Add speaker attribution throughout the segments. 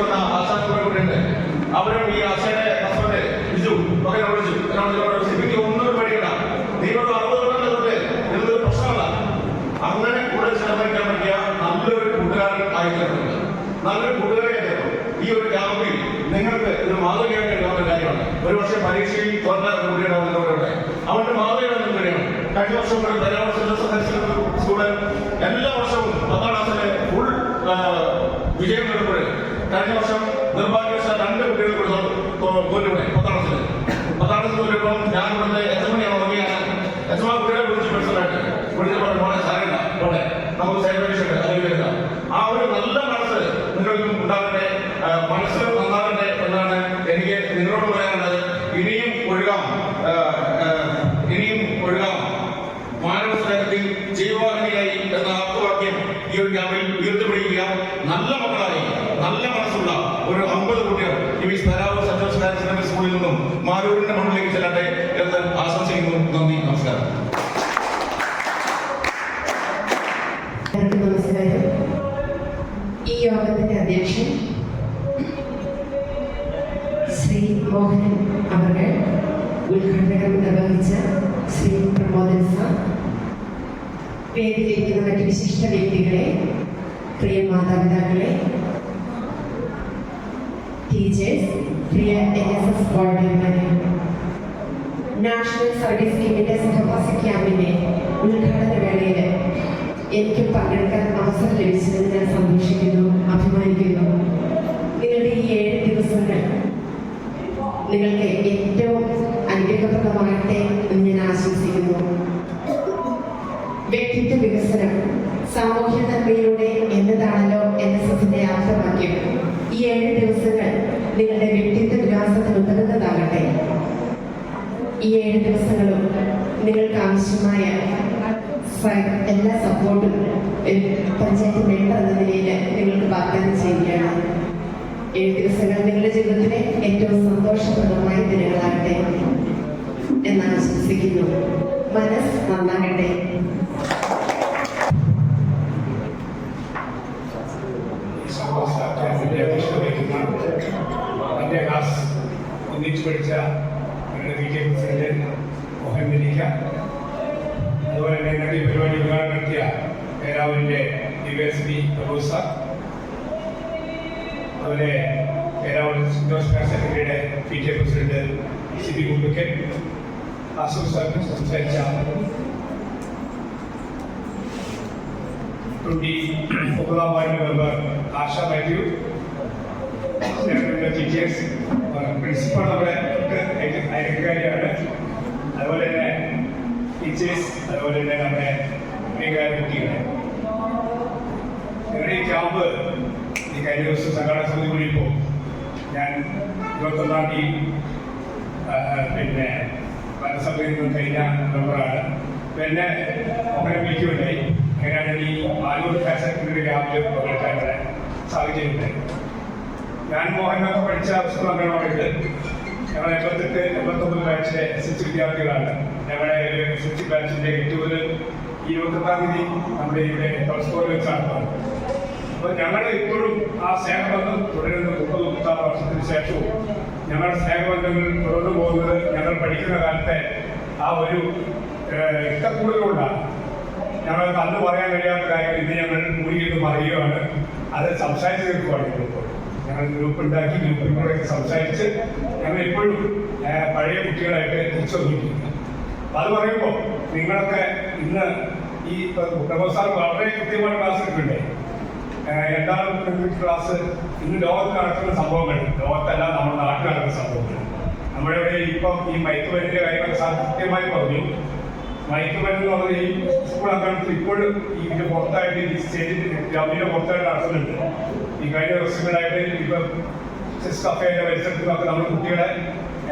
Speaker 1: വന്ന ആശാൻ കൂടെയുണ്ട് അവരും ഈ ആശയുടെ ഹസ്ബൻഡ് ബിജു ഒക്കെ നമ്മൾ വിളിച്ചു. സിബിക്ക് ഒന്നും പേടിക്കണ്ട നീ ഒരു അറുപത് കൊല്ലം പ്രശ്നമല്ല. അങ്ങനെ കൂടെ ചെലവഴിക്കാൻ പറ്റിയ നല്ലൊരു കൂട്ടുകാരൻ ആയിട്ടുണ്ട്. നല്ലൊരു കൂട്ടുകാരെ ഈ ഒരു ക്യാമ്പിൽ നിങ്ങൾക്ക് ഇത് മാതൃകയായിട്ട് കാര്യമാണ്. ഒരു പക്ഷേ പരീക്ഷയിൽ ഒരു വന്നവരുടെ അവന്റെ മാതൃകയാണ് നിങ്ങൾക്കറിയണം കഴിഞ്ഞ വർഷം ഒരു ധനാവർഷം സ്റ്റുഡന്റ് എല്ലാ വർഷവും പത്താം ക്ലാസ്സിലെ ഫുൾ വിജയം കഴിഞ്ഞ വർഷം നിർഭാഗ്യവശാൽ രണ്ട് കുട്ടികൾ കൂടെ പത്താം ക്ലാസ്സിൽ പത്താം ക്ലാസ്സിൽ തോറ്റപ്പം ഞാൻ ഇവിടുത്തെ എത്ര മണിയാണ് ഉറങ്ങിയാണ് എത്ര കുട്ടികളെ വിളിച്ച് പേഴ്സണലായിട്ട് വിളിച്ച് പറഞ്ഞു മോനെ സാരമില്ല പോട്ടെ നമുക്ക് സേവനീഷ് അല്ലെങ്കിൽ ആ ഒരു നല്ല മനസ്സ് നിങ്ങൾക്കും ഉണ്ടാകട്ടെ ആ, മനസ്സ് നന്നാകട്ടെ എന്നാണ് എനിക്ക് നിങ്ങളോട് പറയാനുള്ളത്. ഇനിയും ഒഴുകാം ആ, ആ, ഇനിയും ഒഴുകാം. മാനവ സ്നേഹത്തിൽ ജീവവാഹിനിയായി എന്ന ആപ്തവാക്യം ഈ ഒരു ക്യാമ്പിൽ ഉയർത്തിപ്പിടിക്കുക. നല്ല മനസ്സുള്ള ഒരു അമ്പത് കുട്ടികൾ ഈ സ്ഥലാവ് സെൻട്രൽ സെക്കൻഡറി സ്കൂളിൽ മാരൂരിന്റെ മണ്ണിലേക്ക് ചെല്ലട്ടെ എന്ന് ആശംസിക്കുന്നു. നന്ദി നമസ്കാരം.
Speaker 2: ഈ യോഗത്തിന്റെ അധ്യക്ഷൻ ശ്രീ മോഹനൻ അവർ ഉദ്ഘാടനം നിർവഹിച്ച ശ്രീ പ്രമോദൻ സാർ. വേദിയിലിരിക്കുന്ന മറ്റ് വിശിഷ്ട വ്യക്തികളെ പ്രിയ മാതാപിതാക്കളെ ടീച്ചേഴ്സ് പ്രിയ എൻ എസ് എസ് വോളണ്ടിയർമാരെ നാഷണൽ സർവീസ് സ്കീമിന്റെ സഹവാസ ക്യാമ്പിന്റെ ഉദ്ഘാടന വേളയിൽ എനിക്ക് പങ്കെടുക്കാൻ അവസരം ലഭിച്ചതിൽ ഞാൻ സന്തോഷിക്കുന്നു അഭിമാനിക്കുന്നു. നിങ്ങളുടെ ഈ ഏഴ് ദിവസങ്ങൾ നിങ്ങൾക്ക് ഏറ്റവും അനുഗ്രഹപ്രദമാകട്ടെ എന്ന് ഞാൻ ആശംസിക്കുന്നു. വ്യക്തിത്വ വികസനം സാമൂഹ്യ നന്മയിലൂടെ എന്നതാണല്ലോ എൻ എസ് എസിന്റെ ആപ്തവാക്യം. ഈ ഏഴ് ദിവസങ്ങൾ നിങ്ങളുടെ ഈ ഏഴ് ദിവസങ്ങളും നിങ്ങൾക്ക് ആവശ്യമായ എല്ലാ സപ്പോർട്ടും പഞ്ചായത്ത് മെമ്പർ എന്ന നിലയിൽ നിങ്ങൾക്ക് വാഗ്ദാനം ചെയ്യുകയാണ്. ഏഴ് ദിവസങ്ങൾ നിങ്ങളുടെ ജീവിതത്തിലെ ഏറ്റവും സന്തോഷപ്രദമായ ദിനങ്ങളാകട്ടെ എന്ന് ആശംസിക്കുന്നു. മനസ്സ് നന്നാകട്ടെ.
Speaker 3: ഒന്നിച്ചു പഠിച്ച അതുപോലെ പേരാവൂർ ജോസ് സെക്രട്ടറിയുടെ P T A president Siby Kundukkan Azure സാറിന് സംസാരിച്ച ട്വന്റി ഒമ്പതാം വാർഡ് മെമ്പർ ആശ മാത്യു ഞങ്ങളുടെ ടീച്ചേഴ്സ് പ്രിൻസിപ്പൾ നമ്മുടെ അയൽക്കാരിയാണ് അതുപോലെ തന്നെ ടീച്ചേഴ്സ് അതുപോലെ തന്നെ നമ്മുടെ അംഗീകാര കുട്ടികളെ ഞങ്ങളുടെ ഈ ക്യാമ്പ് ഈ കഴിഞ്ഞ ദിവസം സംഘാടക സമിതി കൂടിയപ്പോൾ ഞാൻ ഇരുപത്തൊന്നാം തീയതി പിന്നെ വനസഭയിൽ നിന്ന് കഴിഞ്ഞ മെമ്പറാണ് പിന്നെ അങ്ങനെ വിളിക്കുകയുണ്ടായി അങ്ങനെയാണ് ഈ ആലൂർ ഹയർ സെക്കൻഡറി രാവിലെ പങ്കെടുക്കാനുള്ള സാഹചര്യം ഉണ്ടായി ഞാൻ മോഹനൊക്കെ പഠിച്ച സ്കൂൾ അംഗനവാടിയിൽ ഞങ്ങൾ എൺപത്തെട്ട് എൺപത്തൊമ്പത് ബാച്ചിലെ എസ് എസ് വിദ്യാർത്ഥികളാണ്. ഞങ്ങളുടെ ഒരു എസ് എസ് സി ബാച്ചിന്റെ ഏറ്റവും ഇരുപത്തെട്ടാം തീയതി നമ്മുടെ ഇവിടെ സ്കൂളിൽ വെച്ച് അപ്പോൾ ഞങ്ങൾ ഇപ്പോഴും ആ സ്നേഹബന്ധം തുടരുന്ന മുപ്പത് മുപ്പത്താറ് വർഷത്തിന് ശേഷവും ഞങ്ങളുടെ സ്നേഹബന്ധങ്ങൾ തുടർന്നു പോകുന്നത് ഞങ്ങൾ പഠിക്കുന്ന കാലത്തെ ആ ഒരു ഇഷ്ടക്കൂടുതലുകൊണ്ടാണ് ഞങ്ങൾക്ക് അന്ന് പറയാൻ കഴിയാത്ത കാര്യം ഇന്ന് ഞങ്ങൾ കൂടിയിട്ട് പറയുകയാണ്. അത് സംസാരിച്ച് തീർക്കുവാണ് ഇപ്പോൾ. ഞങ്ങൾ ഗ്രൂപ്പ് ഉണ്ടാക്കി ഗ്രൂപ്പിലൂടെ സംസാരിച്ച് ഞങ്ങൾ ഇപ്പോഴും പഴയ കുട്ടികളായിട്ട് തിരിച്ചു അപ്പം അപ്പൊ അത് പറയുമ്പോൾ നിങ്ങളൊക്കെ ഇന്ന് ഈ പ്രൊഫസർ വളരെ കൃത്യമായ ക്ലാസ് എടുക്കണ്ടേ ഏഹ്, രണ്ടാമത്തെ ക്ലാസ് ഇന്ന് ലോകത്ത് നടക്കുന്ന സംഭവങ്ങൾ. ലോകത്തല്ല നമ്മുടെ നാട്ടിൽ നടക്കുന്ന സംഭവങ്ങൾ. നമ്മുടെ ഇവിടെ ഇപ്പം ഈ മയക്കുമരുന്നിന്റെ കാര്യങ്ങൾ സാർ കൃത്യമായി പറഞ്ഞു. മയക്കുമരുന്ന് എന്ന് പറഞ്ഞ ഈ സ്കൂൾ അക്കാഡത്തിൽ ഇപ്പോഴും ഇതിന്റെ പുറത്തായിട്ട് ഈ സ്റ്റേജിന്റെ ഗ്രാമീണ പുറത്തായിട്ട് നടക്കുന്നുണ്ട്. ഈ കഴിഞ്ഞ ദിവസങ്ങളായിട്ട് ഇപ്പം ചെസ് കഫേന്റെ പരിസരത്തിൽ നമ്മൾ കുട്ടികളെ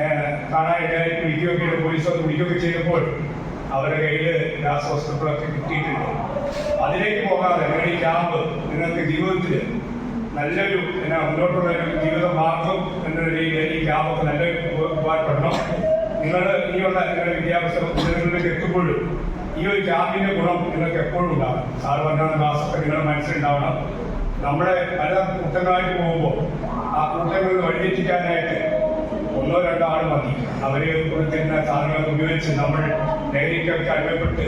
Speaker 3: ഏഹ്, കാണാനായിട്ട് വിളിക്കുകയൊക്കെ പോലീസൊക്കെ വിളിക്കുകയൊക്കെ ചെയ്തപ്പോൾ അവരുടെ കയ്യിൽ രാസവസ്തുക്കളൊക്കെ വസ്തുക്കളൊക്കെ കിട്ടിയിട്ടുണ്ട്. അതിലേക്ക് പോകാതെ ഈ ക്യാമ്പ് നിങ്ങൾക്ക് ജീവിതത്തിൽ നല്ലൊരു എന്നാ മുന്നോട്ടുള്ള ജീവിത മാർഗം എന്ന നിലയിൽ ഈ ക്യാമ്പൊക്കെ നല്ല ഉപകാരപ്പെടണം നിങ്ങൾ ഇനിയുള്ള നിങ്ങളുടെ വിദ്യാഭ്യാസ നിങ്ങളിലേക്ക് എത്തുമ്പോഴും ഈ ഒരു ക്യാമ്പിന്റെ ഗുണം നിങ്ങൾക്ക് എപ്പോഴും ഉണ്ടാകും സാറ് പറഞ്ഞ ക്ലാസ്സൊക്കെ നിങ്ങളുടെ മനസ്സിലുണ്ടാവണം. നമ്മുടെ പല കൂട്ടങ്ങളായിട്ട് പോകുമ്പോൾ ആ കൂട്ടങ്ങളിൽ വഴിതെറ്റിക്കാനായിട്ട് ഒന്നോ രണ്ടോ ആൾ മതി. അവരെ കൊടുത്തിരുന്ന സാധനങ്ങൾ ഉപയോഗിച്ച് നമ്മൾ ലഹരിക്കൊക്കെ അടിമപ്പെട്ട്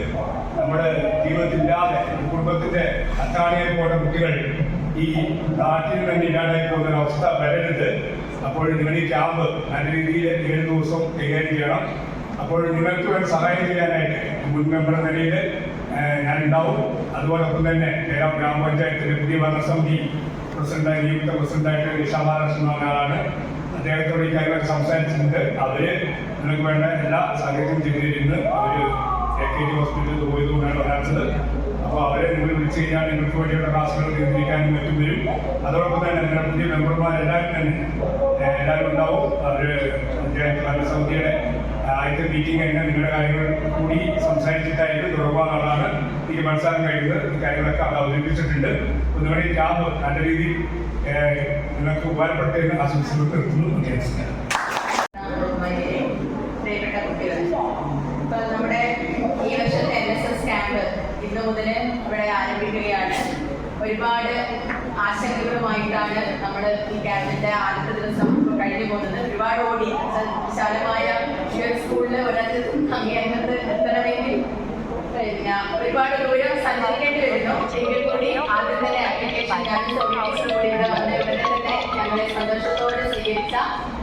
Speaker 3: നമ്മുടെ ജീവിതത്തില്ലാതെ കുടുംബത്തിന്റെ അത്താണിയെ പോയ കുട്ടികൾ ഈ നാട്ടിൽ തന്നെ ഇല്ലാതായി പോകുന്ന അവസ്ഥ വരരുത്. അപ്പോൾ നിങ്ങൾ ഈ ക്യാമ്പ് നല്ല രീതിയിൽ ഏഴ് ദിവസം കൈകാര്യം ചെയ്യണം. അപ്പോൾ നിങ്ങൾക്ക് വേണ്ടി സഹായം ചെയ്യാനായിട്ട് മുൻ മെമ്പർ നിലയിൽ ഞാൻ ഉണ്ടാവും അതുപോലൊപ്പം തന്നെ കേരള ഗ്രാമപഞ്ചായത്തിന്റെ പുതിയ ഭരണസമിതി പ്രസിഡന്റായി നിയുക്ത പ്രസിഡന്റായിട്ട് നിഷാ എന്ന ആളാണ് അദ്ദേഹത്തോട് ഈ കാര്യങ്ങളൊക്കെ സംസാരിച്ചിട്ടുണ്ട്. അവർ നിങ്ങൾക്ക് വേണ്ട എല്ലാ സാഹചര്യവും ചെയ്തിരുന്ന്. അവർ എ കെ ജി ഹോസ്പിറ്റലിൽ പോയതുകൊണ്ടാണ് വരാത്തത് അപ്പോൾ അവരെ നിങ്ങൾ വിളിച്ചു കഴിഞ്ഞാൽ നിങ്ങൾക്ക് വേണ്ടിയുള്ള ക്ലാസ്സുകൾ നിയന്ത്രിക്കാനും മറ്റും വരും. അതോടൊപ്പം തന്നെ നിങ്ങളുടെ പുതിയ മെമ്പർമാർ എല്ലാവരും തന്നെ എല്ലാവരും ഉണ്ടാവും. അവർ പഞ്ചായത്ത് ഭരണസമിതിയുടെ ആദ്യത്തെ മീറ്റിംഗ് കഴിഞ്ഞാൽ നിങ്ങളുടെ കാര്യങ്ങൾ കൂടി സംസാരിച്ചിട്ടായിരുന്നു തുടങ്ങുവാന്നുള്ളതാണ് എനിക്ക് മനസ്സിലാക്കാൻ കഴിയുന്നത്. ഈ കാര്യങ്ങളൊക്കെ അവിടെ അവതരിപ്പിച്ചിട്ടുണ്ട്. ഒന്നുകൂടി ക്യാമ്പ് നല്ല രീതിയിൽ നിങ്ങൾക്ക് ഉപകാരപ്പെട്ടതിന് ആശംസകൾ
Speaker 4: എത്തുന്നു. ആരംഭിക്കുകയാണ്. ഒരുപാട് ആശങ്കകളുമായിട്ടാണ് നമ്മൾ ഈ ക്യാമ്പിന്റെ ആദ്യത്തെ ദിവസം കഴിഞ്ഞു പോകുന്നത്. ഒരുപാട് ഓടി വിശാലമായ ഈ ഒരാഴ്ചത്തും അങ്ങേയറ്റത്ത് എത്തണമെങ്കിൽ ഒരുപാട് ദൂരം സഞ്ചരിക്കേണ്ടി വരുന്നു. എങ്കിൽ കൂടി ആദ്യം തന്നെ ആപ്ലിക്കേഷൻ കൂടി വന്ന തന്നെ ഞങ്ങളെ സന്തോഷത്തോടെ സ്വീകരിച്ച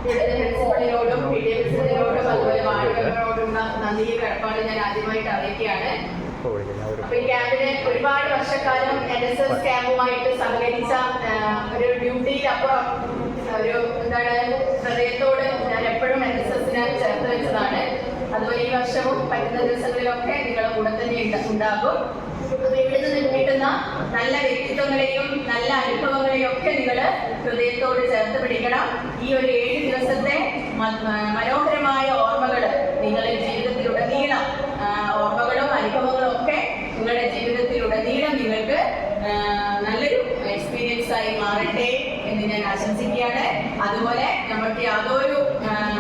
Speaker 4: ഇവിടുത്തെ പ്രിൻസിപ്പളിനോടും പി ഡി പ്രിൻസിപ്പളിനോടും അതുപോലെ വാർഡുകളോടുള്ള നന്ദി കടപ്പാട് ഞാൻ ആദ്യമായിട്ട് അറിയിക്കുകയാണ്. അപ്പൊ ഈ ക്യാമ്പിന് ഒരുപാട് വർഷക്കാലം എൻ എസ് എസ് ക്യാമ്പുമായിട്ട് സഹകരിച്ച ഒരു ഡ്യൂട്ടിയിലപ്പുറം ഒരു എന്താണ് ഹൃദയത്തോട് ഞാൻ എപ്പോഴും എൻ എസ് എസിനെ ചേർത്ത് വെച്ചതാണ്. അതുപോലെ ഈ വർഷവും പറ്റുന്ന ദിവസങ്ങളിലൊക്കെ നിങ്ങളുടെ കൂടെ തന്നെ ഉണ്ട്- ഉണ്ടാകും. അപ്പൊ ഇവിടെ നിന്ന് കിട്ടുന്ന നല്ല വ്യക്തിത്വങ്ങളെയും നല്ല അനുഭവങ്ങളെയും ഒക്കെ നിങ്ങൾ ഹൃദയത്തോട് ചേർത്ത് പിടിക്കണം. ഈ ഒരു ഏഴ് ദിവസത്തെ മനോഹരമായ ഓർമ്മകൾ നിങ്ങളുടെ ജീവിതത്തിലുടനീളം ഓർമ്മകളും അനുഭവങ്ങളും ഒക്കെ നിങ്ങളുടെ ജീവിതത്തിലുടനീളം നിങ്ങൾക്ക് നല്ലൊരു എക്സ്പീരിയൻസ് ആയി മാറട്ടെ എന്ന് ഞാൻ ആശംസിക്കുകയാണ്. അതുപോലെ നമുക്ക് യാതൊരു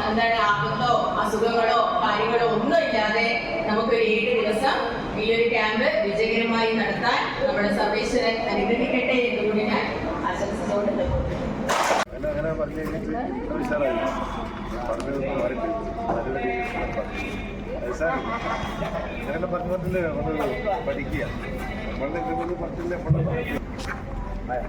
Speaker 4: എന്താണ് ആപത്തോ അസുഖങ്ങളോ ഒന്നും നമുക്ക് ഒരു ഏഴ് ദിവസം ഈ ഒരു ക്യാമ്പ് വിജയകരമായി നടത്താൻ നമ്മുടെ സർവേശ്വരൻ അനുഗ്രഹിക്കട്ടെ എന്ന് കൂടി ഞാൻ ആശംസിച്ചുകൊണ്ട്
Speaker 5: പറഞ്ഞില്ലേ നമ്മൾ പഠിക്കുക ആയ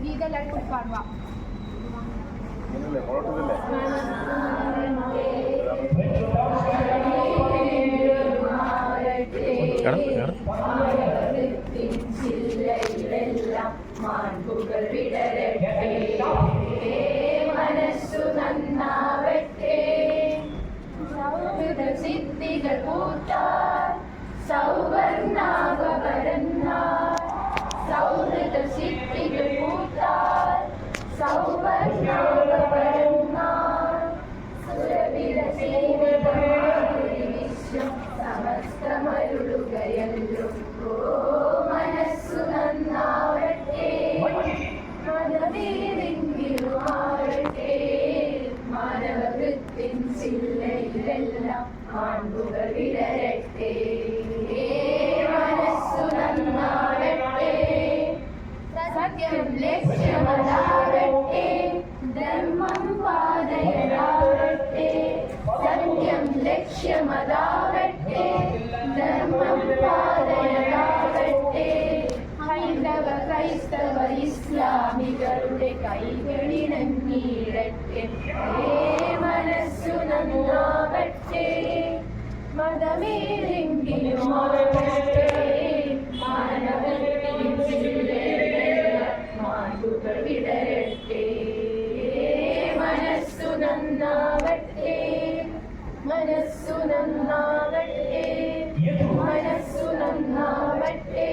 Speaker 6: ഗീത എല്ലാവർക്കും പാടുക
Speaker 5: അങ്ങനല്ലേ മോളോട്ടതല്ലേ
Speaker 6: മനസ്സു മാൺപുകൾ വിടരട്ടെ മനസ്സു നന്നാവട്ടെ സത്യം ലക്ഷ്യമതാവട്ടെ ധർമ്മം പാതയതാവട്ടെ സത്യം ലക്ഷ്യമതാവട്ടെ ധർമ്മം പാതയതാവട്ടെ ഹൈന്ദവ ക്രൈസ്തവ ഇസ്ലാമികളുടെ കൈകളിണങ്ങിയിടട്ടെ ഏ മനസ്സു നന്നാവട്ടെ മനസ്സു നന്നാവട്ടെ